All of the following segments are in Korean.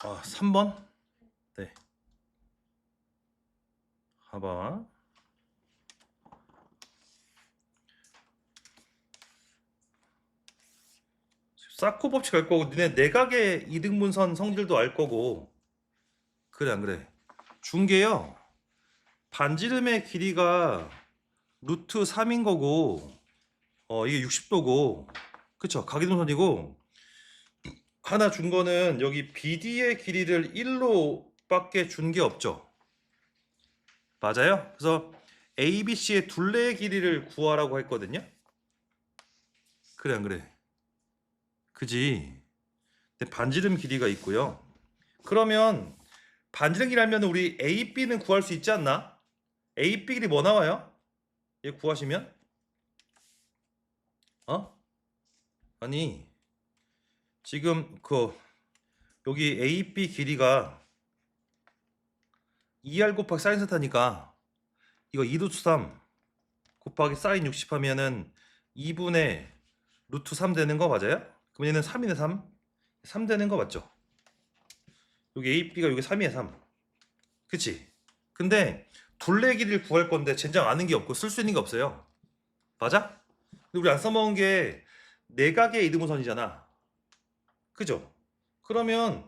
아, 3번? 네. 봐봐. 사코 법칙 알 거고, 니네 내각의 이등분선 성질도 알 거고. 그래, 안 그래? 중계요. 반지름의 길이가 루트 3인 거고, 어, 이게 60도고, 그쵸? 각이동선이고, 하나 준 거는 여기 BD의 길이를 1로 밖에 준 게 없죠. 맞아요? 그래서 ABC의 둘레의 길이를 구하라고 했거든요. 그래 안 그래? 그지? 근데 반지름 길이가 있고요. 그러면 반지름 길이 하면 우리 AB는 구할 수 있지 않나? AB 길이 뭐 나와요? 얘 구하시면? 어? 아니 지금 그 여기 AB 길이가 2R 곱하기 사인 세타니까 이거 2 루트 3 곱하기 사인 60 하면은 2분의 루트 3 되는 거 맞아요? 그럼 얘는 3이네 3 3 되는 거 맞죠? 여기 AB가 여기 3이에 3 그치? 근데 둘레 길이를 구할 건데 젠장 아는 게 없고 쓸 수 있는 게 없어요 맞아? 근데 우리 안 써먹은 게 내각의 이등분선이잖아 그죠? 그러면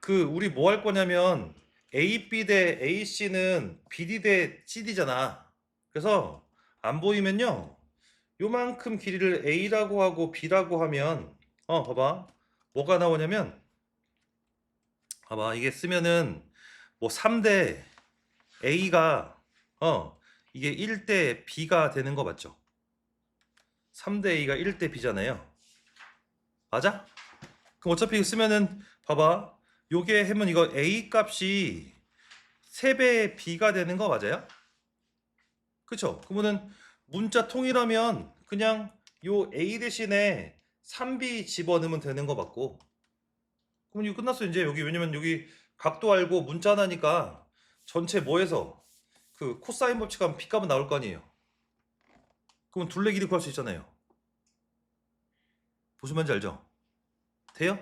그 우리 뭐 할 거냐면 AB 대 AC는 BD 대 CD잖아. 그래서 안 보이면요. 요만큼 길이를 A라고 하고 B라고 하면 어 봐봐. 뭐가 나오냐면 봐봐. 이게 쓰면은 뭐 3대 A가 어 이게 1대 B가 되는 거 맞죠? 3대 A가 1대 B잖아요. 맞아? 그럼 어차피 쓰면은 봐봐 요게 하면 이거 a 값이 3배 b가 되는 거 맞아요? 그쵸? 그러면은 문자 통일하면 그냥 요 a 대신에 3b 집어넣으면 되는 거 맞고 그럼 이거 끝났어 이제 여기 왜냐면 여기 각도 알고 문자 하나니까 전체 뭐해서 그 코사인 법칙 하면 b 값은 나올 거 아니에요 그러면 둘레 길이 구할 수 있잖아요 말인지 알죠? 돼요?